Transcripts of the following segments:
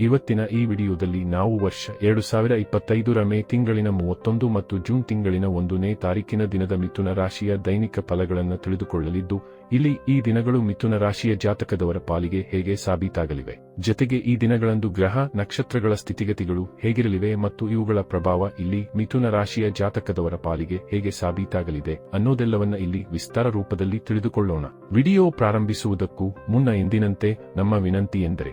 ಇವತ್ತಿನ ಈ ವಿಡಿಯೋದಲ್ಲಿ ನಾವು ವರ್ಷ ಎರಡು ಸಾವಿರ ಇಪ್ಪತ್ತೈದರ ಮೇ ತಿಂಗಳಿನ ಮೂವತ್ತೊಂದು ಮತ್ತು ಜೂನ್ ತಿಂಗಳಿನ ಒಂದನೇ ತಾರೀಕಿನ ದಿನದ ಮಿಥುನ ರಾಶಿಯ ದೈನಿಕ ಫಲಗಳನ್ನು ತಿಳಿದುಕೊಳ್ಳಲಿದ್ದು, ಇಲ್ಲಿ ಈ ದಿನಗಳು ಮಿಥುನ ರಾಶಿಯ ಜಾತಕದವರ ಪಾಲಿಗೆ ಹೇಗೆ ಸಾಬೀತಾಗಲಿವೆ. ಜತೆಗೆ ಈ ದಿನಗಳಂದು ಗ್ರಹ, ನಕ್ಷತ್ರಗಳ ಸ್ಥಿತಿಗತಿಗಳು ಹೇಗಿರಲಿವೆ ಮತ್ತು ಇವುಗಳ ಪ್ರಭಾವ ಇಲ್ಲಿ ಮಿಥುನ ರಾಶಿಯ ಜಾತಕದವರ ಪಾಲಿಗೆ ಹೇಗೆ ಸಾಬೀತಾಗಲಿದೆ ಅನ್ನೋದೆಲ್ಲವನ್ನ ಇಲ್ಲಿ ವಿಸ್ತಾರ ರೂಪದಲ್ಲಿ ತಿಳಿದುಕೊಳ್ಳೋಣ. ವಿಡಿಯೋ ಪ್ರಾರಂಭಿಸುವುದಕ್ಕೂ ಮುನ್ನ ಎಂದಿನಂತೆ ನಮ್ಮ ವಿನಂತಿ ಎಂದರೆ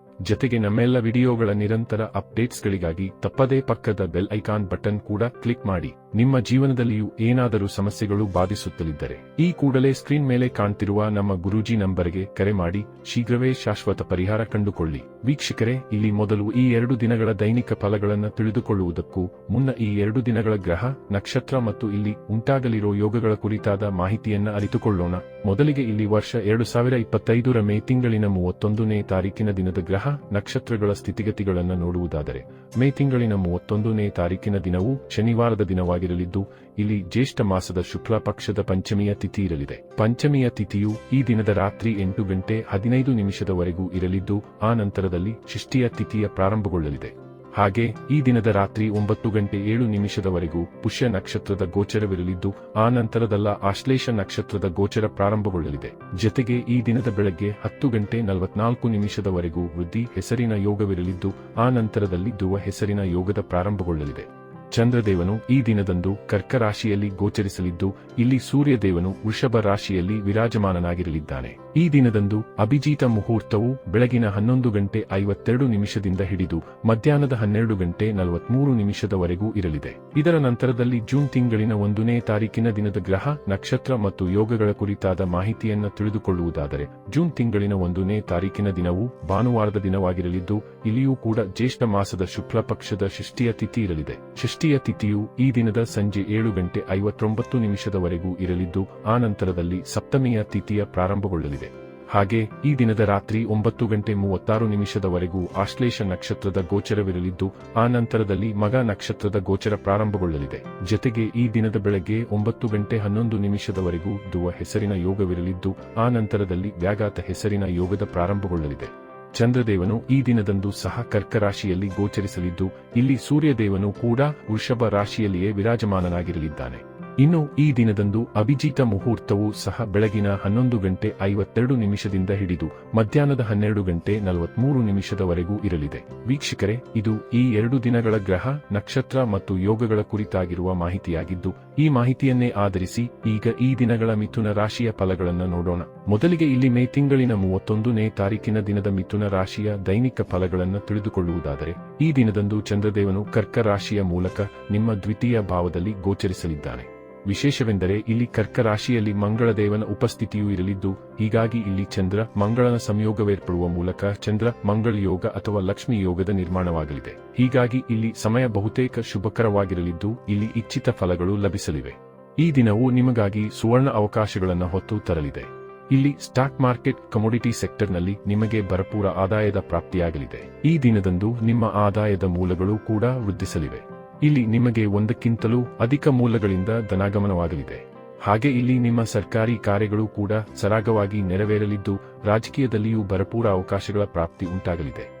ಜತೆಗೆ ನಮ್ಮೆಲ್ಲ ವಿಡಿಯೋಗಳ ನಿರಂತರ ಅಪ್ಡೇಟ್ಸ್ಗಳಿಗಾಗಿ ತಪ್ಪದೇ ಪಕ್ಕದ ಬೆಲ್ ಐಕಾನ್ ಬಟನ್ ಕೂಡ ಕ್ಲಿಕ್ ಮಾಡಿ. ನಿಮ್ಮ ಜೀವನದಲ್ಲಿಯೂ ಏನಾದರೂ ಸಮಸ್ಯೆಗಳು ಬಾಧಿಸುತ್ತಲಿದ್ದರೆ ಈ ಕೂಡಲೇ ಸ್ಕ್ರೀನ್ ಮೇಲೆ ಕಾಣ್ತಿರುವ ನಮ್ಮ ಗುರೂಜಿ ನಂಬರ್ಗೆ ಕರೆ ಮಾಡಿ. ಶೀಘ್ರವೇ ಶಾಶ್ವತ ಪರಿಹಾರ ಕಂಡುಕೊಳ್ಳಿ. ವೀಕ್ಷಕರೇ, ಇಲ್ಲಿ ಮೊದಲು ಈ ಎರಡು ದಿನಗಳ ದೈನಿಕ ಫಲಗಳನ್ನು ತಿಳಿದುಕೊಳ್ಳುವುದಕ್ಕೂ ಮುನ್ನ ಈ ಎರಡು ದಿನಗಳ ಗ್ರಹ, ನಕ್ಷತ್ರ ಮತ್ತು ಇಲ್ಲಿ ಉಂಟಾಗಲಿರೋ ಯೋಗಗಳ ಕುರಿತಾದ ಮಾಹಿತಿಯನ್ನ ಅರಿತುಕೊಳ್ಳೋಣ. ಮೊದಲಿಗೆ ಇಲ್ಲಿ ವರ್ಷ ಎರಡು ಸಾವಿರ ಇಪ್ಪತ್ತೈದರ ಮೇ ತಿಂಗಳಿನ ಮೂವತ್ತೊಂದನೇ ತಾರೀಕಿನ ದಿನದ ಗ್ರಹ ನಕ್ಷತ್ರಗಳ ಸ್ಥಿತಿಗತಿಗಳನ್ನು ನೋಡುವುದಾದರೆ, ಮೇ ತಿಂಗಳಿನ ಮೂವತ್ತೊಂದನೇ ತಾರೀಕಿನ ದಿನವು ಶನಿವಾರದ ದಿನವಾಗಿರಲಿದ್ದು, ಇಲ್ಲಿ ಜ್ಯೇಷ್ಠ ಮಾಸದ ಶುಕ್ಲ ಪಕ್ಷದ ಪಂಚಮಿಯ ತಿಥಿ ಇರಲಿದೆ. ಪಂಚಮಿಯ ತಿಥಿಯು ಈ ದಿನದ ರಾತ್ರಿ ಎಂಟು ಗಂಟೆ ಹದಿನೈದು ನಿಮಿಷದವರೆಗೂ ಇರಲಿದ್ದು, ಆ ನಂತರದಲ್ಲಿ ಷಷ್ಠಿಯ ತಿಥಿಯ ಪ್ರಾರಂಭಗೊಳ್ಳಲಿದೆ. ಹಾಗೆ ಈ ದಿನದ ರಾತ್ರಿ ಒಂಬತ್ತು ಗಂಟೆ ಏಳು ನಿಮಿಷದವರೆಗೂ ಪುಷ್ಯ ನಕ್ಷತ್ರದ ಗೋಚರವಿರಲಿದ್ದು, ಆ ನಂತರದಲ್ಲ ಆಶ್ಲೇಷ ನಕ್ಷತ್ರದ ಗೋಚರ ಪ್ರಾರಂಭಗೊಳ್ಳಲಿದೆ. ಜತೆಗೆ ಈ ದಿನದ ಬೆಳಗ್ಗೆ ಹತ್ತು ಗಂಟೆ ನಲವತ್ನಾಲ್ಕು ನಿಮಿಷದವರೆಗೂ ವೃದ್ಧಿ ಹೆಸರಿನ ಯೋಗವಿರಲಿದ್ದು, ಆ ನಂತರದಲ್ಲಿ ಧ್ರುವ ಹೆಸರಿನ ಯೋಗದ ಪ್ರಾರಂಭಗೊಳ್ಳಲಿದೆ. ಚಂದ್ರದೇವನು ಈ ದಿನದಂದು ಕರ್ಕ ರಾಶಿಯಲ್ಲಿ ಗೋಚರಿಸಲಿದ್ದು, ಇಲ್ಲಿ ಸೂರ್ಯದೇವನು ವೃಷಭ ರಾಶಿಯಲ್ಲಿ ವಿರಾಜಮಾನನಾಗಿರಲಿದ್ದಾನೆ. ಈ ದಿನದಂದು ಅಭಿಜೀತ ಮುಹೂರ್ತವು ಬೆಳಗಿನ ಹನ್ನೊಂದು ಗಂಟೆ ಐವತ್ತೆರಡು ನಿಮಿಷದಿಂದ ಹಿಡಿದು, ಮಧ್ಯಾಹ್ನದ ಹನ್ನೆರಡು ಗಂಟೆ ನಲವತ್ಮೂರು ನಿಮಿಷದವರೆಗೂ ಇರಲಿದೆ. ಇದರ ನಂತರದಲ್ಲಿ ಜೂನ್ ತಿಂಗಳಿನ ಒಂದನೇ ತಾರೀಕಿನ ದಿನದ ಗ್ರಹ, ನಕ್ಷತ್ರ ಮತ್ತು ಯೋಗಗಳ ಕುರಿತಾದ ಮಾಹಿತಿಯನ್ನು ತಿಳಿದುಕೊಳ್ಳುವುದಾದರೆ, ಜೂನ್ ತಿಂಗಳಿನ ಒಂದನೇ ತಾರೀಕಿನ ದಿನವು ಭಾನುವಾರದ ದಿನವಾಗಿರಲಿದ್ದು, ಇಲ್ಲಿಯೂ ಕೂಡ ಜ್ಯೇಷ್ಠ ಮಾಸದ ಶುಕ್ಲ ಪಕ್ಷದ ಷಷ್ಠಿಯ ತಿಥಿ ಇರಲಿದೆ. ಷಷ್ಠಿಯ ತಿಥಿಯು ಈ ದಿನದ ಸಂಜೆ ಏಳು ಗಂಟೆ ಐವತ್ತೊಂಬತ್ತು ನಿಮಿಷದವರೆಗೂ ಇರಲಿದ್ದು, ಆ ನಂತರದಲ್ಲಿ ಸಪ್ತಮಿಯ ತಿಥಿಯ ಪ್ರಾರಂಭಗೊಳ್ಳಲಿದೆ. ಹಾಗೆ, ಈ ದಿನದ ರಾತ್ರಿ ಒಂಬತ್ತು ಗಂಟೆ ಮೂವತ್ತಾರು ನಿಮಿಷದವರೆಗೂ ಆಶ್ಲೇಷ ನಕ್ಷತ್ರದ ಗೋಚರವಿರಲಿದ್ದು, ಆ ನಂತರದಲ್ಲಿ ಮಗ ನಕ್ಷತ್ರದ ಗೋಚರ ಪ್ರಾರಂಭಗೊಳ್ಳಲಿದೆ. ಜತೆಗೆ ಈ ದಿನದ ಬೆಳಗ್ಗೆ ಒಂಬತ್ತು ಗಂಟೆ ಹನ್ನೊಂದು ನಿಮಿಷದವರೆಗೂ ಧ್ರುವ ಹೆಸರಿನ ಯೋಗವಿರಲಿದ್ದು, ಆ ನಂತರದಲ್ಲಿ ವ್ಯಾಘಾತ ಹೆಸರಿನ ಯೋಗದ ಪ್ರಾರಂಭಗೊಳ್ಳಲಿದೆ. ಚಂದ್ರದೇವನು ಈ ದಿನದಂದು ಸಹ ಕರ್ಕ ರಾಶಿಯಲ್ಲಿ ಗೋಚರಿಸಲಿದ್ದು, ಇಲ್ಲಿ ಸೂರ್ಯದೇವನು ಕೂಡ ವೃಷಭ ರಾಶಿಯಲ್ಲಿಯೇ ವಿರಾಜಮಾನನಾಗಿರಲಿದ್ದಾನೆ. ಇನ್ನು ಈ ದಿನದಂದು ಅಭಿಜಿತ ಮುಹೂರ್ತವು ಸಹ ಬೆಳಗಿನ ಹನ್ನೊಂದು ಗಂಟೆ ಐವತ್ತೆರಡು ನಿಮಿಷದಿಂದ ಹಿಡಿದು, ಮಧ್ಯಾಹ್ನದ ಹನ್ನೆರಡು ಗಂಟೆ ನಲವತ್ಮೂರು ನಿಮಿಷದವರೆಗೂ ಇರಲಿದೆ. ವೀಕ್ಷಕರೇ, ಇದು ಈ ಎರಡು ದಿನಗಳ ಗ್ರಹ, ನಕ್ಷತ್ರ ಮತ್ತು ಯೋಗಗಳ ಕುರಿತಾಗಿರುವ ಮಾಹಿತಿಯಾಗಿದ್ದು, ಈ ಮಾಹಿತಿಯನ್ನೇ ಆಧರಿಸಿ ಈಗ ಈ ದಿನಗಳ ಮಿಥುನ ರಾಶಿಯ ಫಲಗಳನ್ನು ನೋಡೋಣ. ಮೊದಲಿಗೆ ಇಲ್ಲಿ ಮೇ ತಿಂಗಳಿನ ಮೂವತ್ತೊಂದನೇ ತಾರೀಕಿನ ದಿನದ ಮಿಥುನ ರಾಶಿಯ ದೈನಿಕ ಫಲಗಳನ್ನು ತಿಳಿದುಕೊಳ್ಳುವುದಾದರೆ, ಈ ದಿನದಂದು ಚಂದ್ರದೇವನು ಕರ್ಕ ರಾಶಿಯ ಮೂಲಕ ನಿಮ್ಮ ದ್ವಿತೀಯ ಭಾವದಲ್ಲಿ ಗೋಚರಿಸಲಿದ್ದಾನೆ. ವಿಶೇಷವೆಂದರೆ ಇಲ್ಲಿ ಕರ್ಕ ರಾಶಿಯಲ್ಲಿ ಮಂಗಳದೇವನ ಉಪಸ್ಥಿತಿಯೂ ಇರಲಿದ್ದು, ಹೀಗಾಗಿ ಇಲ್ಲಿ ಚಂದ್ರ ಮಂಗಳನ ಸಂಯೋಗವೇರ್ಪಡುವ ಮೂಲಕ ಚಂದ್ರ ಮಂಗಳ ಯೋಗ ಅಥವಾ ಲಕ್ಷ್ಮಿ ಯೋಗದ ನಿರ್ಮಾಣವಾಗಲಿದೆ. ಹೀಗಾಗಿ ಇಲ್ಲಿ ಸಮಯ ಬಹುತೇಕ ಶುಭಕರವಾಗಿರಲಿದ್ದು, ಇಲ್ಲಿ ಇಚ್ಛಿತ ಫಲಗಳು ಲಭಿಸಲಿವೆ. ಈ ದಿನವು ನಿಮಗಾಗಿ ಸುವರ್ಣ ಅವಕಾಶಗಳನ್ನು ಹೊತ್ತು ತರಲಿದೆ. ಇಲ್ಲಿ ಸ್ಟಾಕ್ ಮಾರ್ಕೆಟ್ ಕಮೋಡಿಟಿ ಸೆಕ್ಟರ್ನಲ್ಲಿ ನಿಮಗೆ ಭರಪೂರ ಆದಾಯದ ಪ್ರಾಪ್ತಿಯಾಗಲಿದೆ. ಈ ದಿನದಂದು ನಿಮ್ಮ ಆದಾಯದ ಮೂಲಗಳು ಕೂಡ ವೃದ್ಧಿಸಲಿವೆ. ಇಲ್ಲಿ ನಿಮಗೆ ಒಂದಕ್ಕಿಂತಲೂ ಅಧಿಕ ಮೂಲಗಳಿಂದ ಧನಾಗಮನವಾಗಲಿದೆ. ಹಾಗೆ ಇಲ್ಲಿ ನಿಮ್ಮ ಸರ್ಕಾರಿ ಕಾರ್ಯಗಳು ಕೂಡ ಸರಾಗವಾಗಿ ನೆರವೇರಲಿದ್ದು, ರಾಜಕೀಯದಲ್ಲಿಯೂ ಭರಪೂರ ಅವಕಾಶಗಳ ಪ್ರಾಪ್ತಿ ಉಂಟಾಗಲಿದೆ.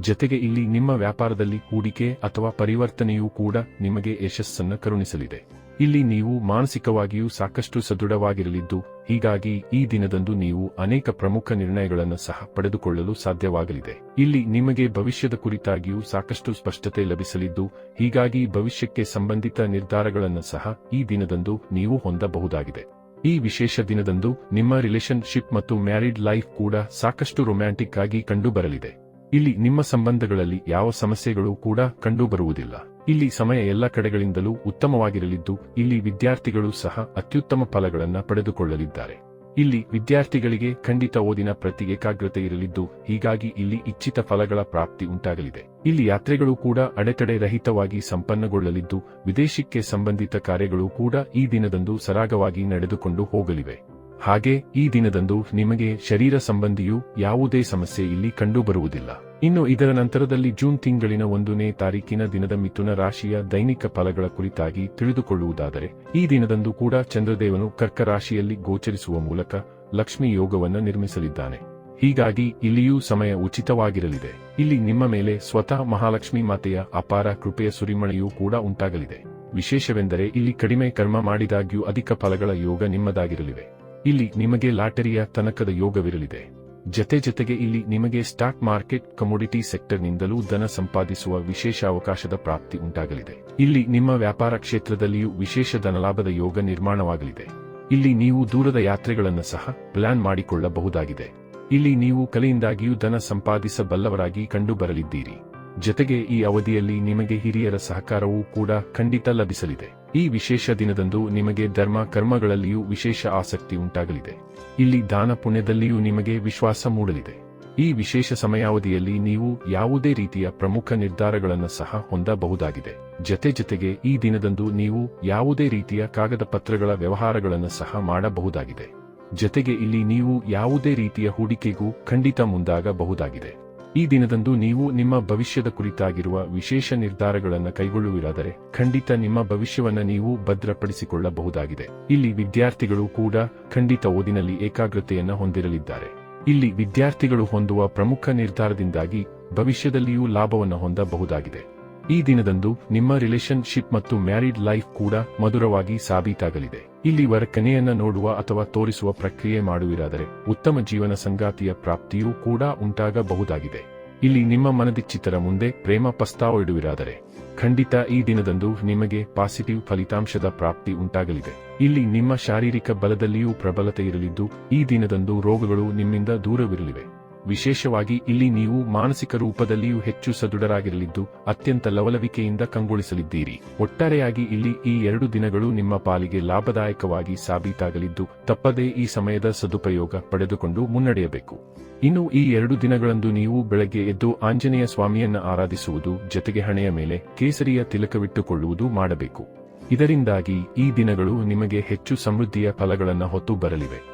ಜತೆಗೆ ಇಲ್ಲಿ ನಿಮ್ಮ ವ್ಯಾಪಾರದಲ್ಲಿ ಹೂಡಿಕೆ ಅಥವಾ ಪರಿವರ್ತನೆಯೂ ಕೂಡ ನಿಮಗೆ ಯಶಸ್ಸನ್ನು ಕರುಣಿಸಲಿದೆ. ಇಲ್ಲಿ ನೀವು ಮಾನಸಿಕವಾಗಿಯೂ ಸಾಕಷ್ಟು ಸದೃಢವಾಗಿರಲಿದ್ದು, ಹೀಗಾಗಿ ಈ ದಿನದಂದು ನೀವು ಅನೇಕ ಪ್ರಮುಖ ನಿರ್ಣಯಗಳನ್ನು ಸಹ ಪಡೆದುಕೊಳ್ಳಲು ಸಾಧ್ಯವಾಗಲಿದೆ. ಇಲ್ಲಿ ನಿಮಗೆ ಭವಿಷ್ಯದ ಕುರಿತಾಗಿಯೂ ಸಾಕಷ್ಟು ಸ್ಪಷ್ಟತೆ ಲಭಿಸಲಿದ್ದು, ಹೀಗಾಗಿ ಭವಿಷ್ಯಕ್ಕೆ ಸಂಬಂಧಿತ ನಿರ್ಧಾರಗಳನ್ನು ಸಹ ಈ ದಿನದಂದು ನೀವು ಹೊಂದಬಹುದಾಗಿದೆ. ಈ ವಿಶೇಷ ದಿನದಂದು ನಿಮ್ಮ ರಿಲೇಶನ್ಶಿಪ್ ಮತ್ತು ಮ್ಯಾರಿಡ್ ಲೈಫ್ ಕೂಡ ಸಾಕಷ್ಟು ರೊಮ್ಯಾಂಟಿಕ್ ಆಗಿ ಕಂಡುಬರಲಿದೆ. ಇಲ್ಲಿ ನಿಮ್ಮ ಸಂಬಂಧಗಳಲ್ಲಿ ಯಾವ ಸಮಸ್ಯೆಗಳು ಕೂಡ ಕಂಡುಬರುವುದಿಲ್ಲ. ಇಲ್ಲಿ ಸಮಯ ಎಲ್ಲ ಕಡೆಗಳಿಂದಲೂ ಉತ್ತಮವಾಗಿರಲಿದ್ದು, ಇಲ್ಲಿ ವಿದ್ಯಾರ್ಥಿಗಳು ಸಹ ಅತ್ಯುತ್ತಮ ಫಲಗಳನ್ನು ಪಡೆದುಕೊಳ್ಳಲಿದ್ದಾರೆ. ಇಲ್ಲಿ ವಿದ್ಯಾರ್ಥಿಗಳಿಗೆ ಖಂಡಿತ ಓದಿನ ಪ್ರತಿ ಏಕಾಗ್ರತೆ ಇರಲಿದ್ದು, ಹೀಗಾಗಿ ಇಲ್ಲಿ ಇಚ್ಛಿತ ಫಲಗಳ ಪ್ರಾಪ್ತಿ ಉಂಟಾಗಲಿದೆ. ಇಲ್ಲಿ ಯಾತ್ರೆಗಳು ಕೂಡ ಅಡೆತಡೆ ರಹಿತವಾಗಿ ಸಂಪನ್ನಗೊಳ್ಳಲಿದ್ದು, ವಿದೇಶಕ್ಕೆ ಸಂಬಂಧಿತ ಕಾರ್ಯಗಳು ಕೂಡ ಈ ದಿನದಂದು ಸರಾಗವಾಗಿ ನಡೆದುಕೊಂಡು ಹೋಗಲಿವೆ. ಹಾಗೆ ಈ ದಿನದಂದು ನಿಮಗೆ ಶರೀರ ಸಂಬಂಧಿಯು ಯಾವುದೇ ಸಮಸ್ಯೆ ಇಲ್ಲಿ ಕಂಡುಬರುವುದಿಲ್ಲ. ಇನ್ನು ಇದರ ನಂತರದಲ್ಲಿ ಜೂನ್ ತಿಂಗಳಿನ ಒಂದನೇ ತಾರೀಕಿನ ದಿನದ ಮಿಥುನ ರಾಶಿಯ ದೈನಿಕ ಫಲಗಳ ಕುರಿತಾಗಿ ತಿಳಿದುಕೊಳ್ಳುವುದಾದರೆ, ಈ ದಿನದಂದು ಕೂಡ ಚಂದ್ರದೇವನು ಕರ್ಕ ರಾಶಿಯಲ್ಲಿ ಗೋಚರಿಸುವ ಮೂಲಕ ಲಕ್ಷ್ಮಿ ಯೋಗವನ್ನು ನಿರ್ಮಿಸಲಿದ್ದಾನೆ. ಹೀಗಾಗಿ ಇಲ್ಲಿಯೂ ಸಮಯ ಉಚಿತವಾಗಿರಲಿದೆ. ಇಲ್ಲಿ ನಿಮ್ಮ ಮೇಲೆ ಸ್ವತಃ ಮಹಾಲಕ್ಷ್ಮಿ ಮಾತೆಯ ಅಪಾರ ಕೃಪೆಯ ಸುರಿಮಳೆಯೂ ಕೂಡ ಉಂಟಾಗಲಿದೆ. ವಿಶೇಷವೆಂದರೆ ಇಲ್ಲಿ ಕಡಿಮೆ ಕರ್ಮ ಮಾಡಿದಾಗ್ಯೂ ಅಧಿಕ ಫಲಗಳ ಯೋಗ ನಿಮ್ಮದಾಗಿರಲಿವೆ. ಇಲ್ಲಿ ನಿಮಗೆ ಲಾಟರಿಯ ತನಕದ ಯೋಗವಿರಲಿದೆ. ಜತೆ ಜತೆಗೆ ಇಲ್ಲಿ ನಿಮಗೆ ಸ್ಟಾಕ್ ಮಾರ್ಕೆಟ್, ಕಮೋಡಿಟಿ ಸೆಕ್ಟರ್ನಿಂದಲೂ ಧನ ಸಂಪಾದಿಸುವ ವಿಶೇಷ ಅವಕಾಶದ ಪ್ರಾಪ್ತಿ ಉಂಟಾಗಲಿದೆ. ಇಲ್ಲಿ ನಿಮ್ಮ ವ್ಯಾಪಾರ ಕ್ಷೇತ್ರದಲ್ಲಿಯೂ ವಿಶೇಷ ಧನಲಾಭದ ಯೋಗ ನಿರ್ಮಾಣವಾಗಲಿದೆ. ಇಲ್ಲಿ ನೀವು ದೂರದ ಯಾತ್ರೆಗಳನ್ನು ಸಹ ಪ್ಲಾನ್ ಮಾಡಿಕೊಳ್ಳಬಹುದಾಗಿದೆ. ಇಲ್ಲಿ ನೀವು ಕಲೆಯಿಂದಾಗಿಯೂ ಧನ ಸಂಪಾದಿಸಬಲ್ಲವರಾಗಿ ಕಂಡುಬರಲಿದ್ದೀರಿ. ಜತೆಗೆ ಈ ಅವಧಿಯಲ್ಲಿ ನಿಮಗೆ ಹಿರಿಯರ ಸಹಕಾರವೂ ಕೂಡ ಖಂಡಿತ ಲಭಿಸಲಿದೆ. ಈ ವಿಶೇಷ ದಿನದಂದು ನಿಮಗೆ ಧರ್ಮ ಕರ್ಮಗಳಲ್ಲಿಯೂ ವಿಶೇಷ ಆಸಕ್ತಿ ಉಂಟಾಗಲಿದೆ. ಇಲ್ಲಿ ದಾನ ಪುಣ್ಯದಲ್ಲಿಯೂ ನಿಮಗೆ ವಿಶ್ವಾಸ ಮೂಡಲಿದೆ. ಈ ವಿಶೇಷ ಸಮಯಾವಧಿಯಲ್ಲಿ ನೀವು ಯಾವುದೇ ರೀತಿಯ ಪ್ರಮುಖ ನಿರ್ಧಾರಗಳನ್ನು ಸಹ ಹೊಂದಬಹುದಾಗಿದೆ. ಜತೆ ಜತೆಗೆ ಈ ದಿನದಂದು ನೀವು ಯಾವುದೇ ರೀತಿಯ ಕಾಗದ ಪತ್ರಗಳ ವ್ಯವಹಾರಗಳನ್ನು ಸಹ ಮಾಡಬಹುದಾಗಿದೆ. ಜತೆಗೆ ಇಲ್ಲಿ ನೀವು ಯಾವುದೇ ರೀತಿಯ ಹೂಡಿಕೆಗೂ ಖಂಡಿತ ಮುಂದಾಗಬಹುದಾಗಿದೆ. ಈ ದಿನದಂದು ನೀವು ನಿಮ್ಮ ಭವಿಷ್ಯದ ಕುರಿತಾಗಿರುವ ವಿಶೇಷ ನಿರ್ಧಾರಗಳನ್ನು ಕೈಗೊಳ್ಳುವಿರಾದರೆ ಖಂಡಿತ ನಿಮ್ಮ ಭವಿಷ್ಯವನ್ನು ನೀವು ಭದ್ರಪಡಿಸಿಕೊಳ್ಳಬಹುದಾಗಿದೆ. ಇಲ್ಲಿ ವಿದ್ಯಾರ್ಥಿಗಳು ಕೂಡ ಖಂಡಿತ ಓದಿನಲ್ಲಿ ಏಕಾಗ್ರತೆಯನ್ನು ಹೊಂದಿರಲಿದ್ದಾರೆ. ಇಲ್ಲಿ ವಿದ್ಯಾರ್ಥಿಗಳು ಹೊಂದುವ ಪ್ರಮುಖ ನಿರ್ಧಾರದಿಂದಾಗಿ ಭವಿಷ್ಯದಲ್ಲಿಯೂ ಲಾಭವನ್ನು ಹೊಂದಬಹುದಾಗಿದೆ. ಈ ದಿನದಂದು ನಿಮ್ಮ ರಿಲೇಶನ್ಶಿಪ್ ಮತ್ತು ಮ್ಯಾರಿಡ್ ಲೈಫ್ ಕೂಡ ಮಧುರವಾಗಿ ಸಾಬೀತಾಗಲಿದೆ. ಇಲ್ಲಿ ವರಕನೆಯನ್ನ ನೋಡುವ ಅಥವಾ ತೋರಿಸುವ ಪ್ರಕ್ರಿಯೆ ಮಾಡುವಿರಾದರೆ ಉತ್ತಮ ಜೀವನ ಸಂಗಾತಿಯ ಪ್ರಾಪ್ತಿಯೂ ಕೂಡ ಉಂಟಾಗಬಹುದಾಗಿದೆ. ಇಲ್ಲಿ ನಿಮ್ಮ ಮನದಿಚ್ಚಿತರ ಮುಂದೆ ಪ್ರೇಮ ಪ್ರಸ್ತಾವ ಇಡುವಿರಾದರೆ ಖಂಡಿತ ಈ ದಿನದಂದು ನಿಮಗೆ ಪಾಸಿಟಿವ್ ಫಲಿತಾಂಶದ ಪ್ರಾಪ್ತಿ ಉಂಟಾಗಲಿದೆ. ಇಲ್ಲಿ ನಿಮ್ಮ ಶಾರೀರಿಕ ಬಲದಲ್ಲಿಯೂ ಪ್ರಬಲತೆ ಇರಲಿದ್ದು ಈ ದಿನದಂದು ರೋಗಗಳು ನಿಮ್ಮಿಂದ ದೂರವಿರಲಿವೆ. ವಿಶೇಷವಾಗಿ ಇಲ್ಲಿ ನೀವು ಮಾನಸಿಕ ರೂಪದಲ್ಲಿಯೂ ಹೆಚ್ಚು ಸದೃಢರಾಗಿರಲಿದ್ದು, ಅತ್ಯಂತ ಲವಲವಿಕೆಯಿಂದ ಕಂಗೊಳಿಸಲಿದ್ದೀರಿ. ಒಟ್ಟಾರೆಯಾಗಿ ಇಲ್ಲಿ ಈ ಎರಡು ದಿನಗಳು ನಿಮ್ಮ ಪಾಲಿಗೆ ಲಾಭದಾಯಕವಾಗಿ ಸಾಬೀತಾಗಲಿದ್ದು, ತಪ್ಪದೇ ಈ ಸಮಯದ ಸದುಪಯೋಗ ಪಡೆದುಕೊಂಡು ಮುನ್ನಡೆಯಬೇಕು. ಇನ್ನು ಈ ಎರಡು ದಿನಗಳಂದು ನೀವು ಬೆಳಗ್ಗೆ ಎದ್ದು ಆಂಜನೇಯ ಸ್ವಾಮಿಯನ್ನ ಆರಾಧಿಸುವುದು, ಜತೆಗೆ ಹಣೆಯ ಮೇಲೆ ಕೇಸರಿಯ ತಿಲಕವಿಟ್ಟುಕೊಳ್ಳುವುದು ಮಾಡಬೇಕು. ಇದರಿಂದಾಗಿ ಈ ದಿನಗಳು ನಿಮಗೆ ಹೆಚ್ಚು ಸಮೃದ್ಧಿಯ ಫಲಗಳನ್ನು ಹೊತ್ತು ಬರಲಿವೆ.